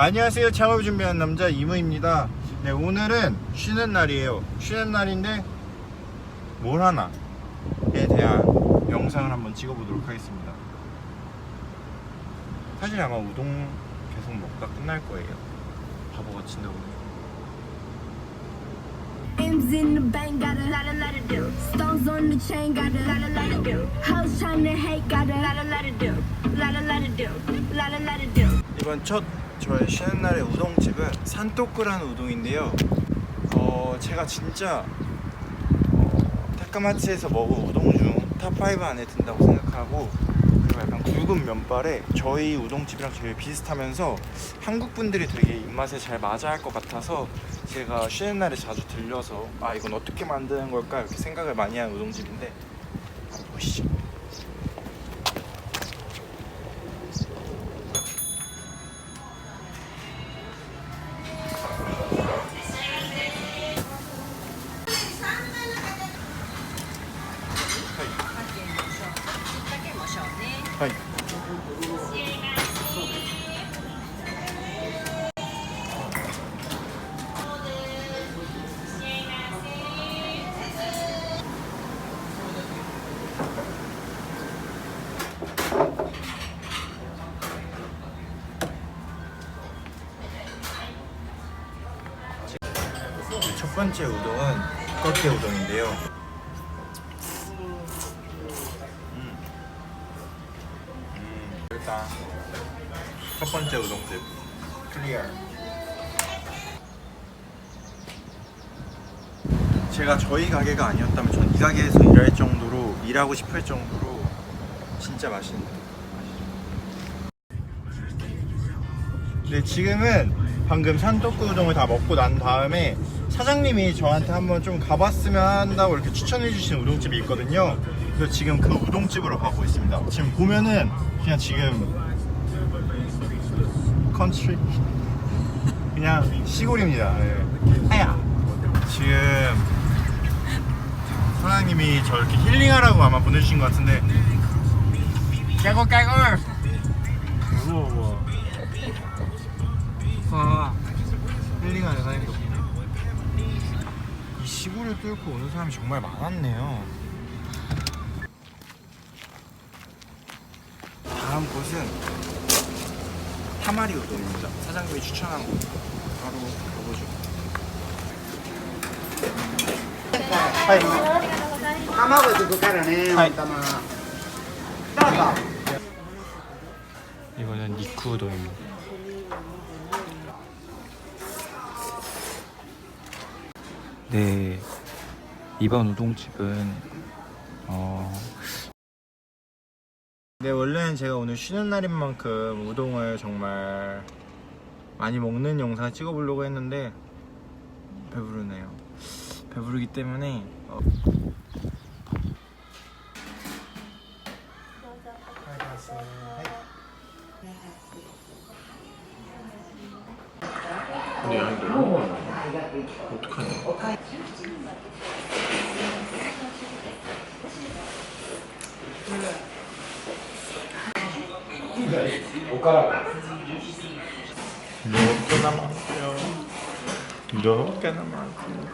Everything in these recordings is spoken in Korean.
안녕하세요. 창업을 준비한 남자 이무입니다. 네, 오늘은 쉬는 날이에요. 쉬는 날인데 뭘 하나에 대한 영상을 한번 찍어보도록 하겠습니다. 사실 아마 우동 계속 먹다 끝날 거예요. 바보같이 친다고. M's in the bank, got a lot, a lot of do. Stones on the chain, got a lot, a lot of do. Hoes tryna hate, got a lot, a lot of do. Lot, a lot of do. Lot, a lot of do. 이번 첫 저의 쉬는 날의 우동집은 산토크라는 우동인데요. 어, 제가 진짜 어, 타카마츠에서 먹은 우동 중 탑 5 안에 든다고 생각하고 그리고 약간 굵은 면발에 저희 우동집이랑 제일 비슷하면서 한국 분들이 되게 입맛에 잘 맞아 할 것 같아서 제가 쉬는 날에 자주 들려서 아 이건 어떻게 만드는 걸까 이렇게 생각을 많이 하는 우동집인데 한번 보시죠. 하이. 첫 번째 우동은 꺾개 우동인데요. 음, 일단 첫 번째 우동집 클리어. 제가 저희 가게가 아니었다면 전 이 가게에서 일할 정도로 일하고 싶을 정도로 진짜 맛있는. 네, 지금은 방금 산토쿠 우동을 다 먹고 난 다음에 사장님이 저한테 한번 좀 가봤으면 한다고 이렇게 추천해 주신 우동집이 있거든요. 그래서 지금 그 우동집으로 가고 있습니다. 지금 보면은 그냥 지금 컨트리 그냥 시골입니다. 네. 아야. 지금 사장님이 저렇게 힐링하라고 아마 보내주신 것 같은데 깨고 깨고 우 차 뚫고 오는 사람이 정말 많았네요. 다음 곳은 타마리 우동입니다. 사장님이 추천한 곳 바로 가보죠. 하이. 이거는 니쿠 우동입니다. 네, 이번 우동집은 어... 네 원래는 제가 오늘 쉬는 날인 만큼 우동을 정말 많이 먹는 영상을 찍어보려고 했는데 배부르네요. 배부르기 때문에 어... 몇 개나 많아요 몇 개나 많아요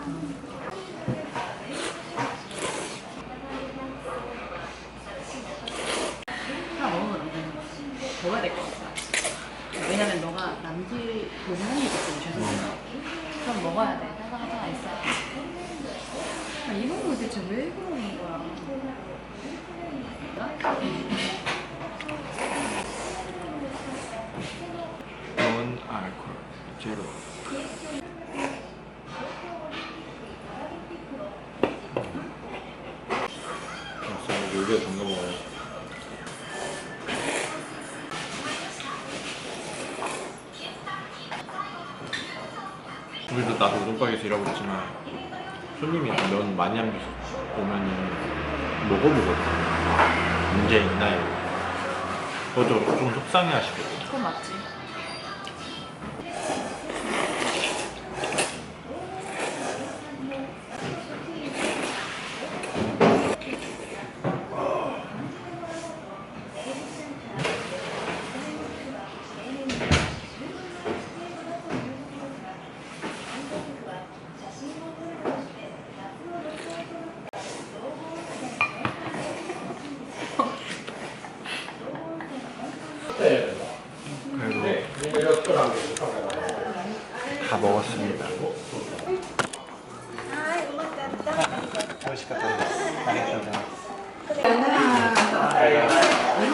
하나 먹으면 먹어야 될 것 같아. 왜냐면 너가 남길 요구하는 게 있기 때문에 죄송해요. 그럼 먹어야 돼. 하나 하나 있어. 아, 이런 거 대체 왜 그러는 거야? 제로 진짜 여기에 담가 먹어요. 우리도 나도 우동가게에서 일하고 있지만 손님이 면 많이 안 오면은 먹어보거든. 문제 있나요? 그것도 좀 속상해 하시거든. 그건 맞지. 美味しかったです。ありがとうございます。美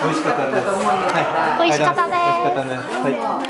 味しかったです。はい。美味しかったです。美味しかったです。はい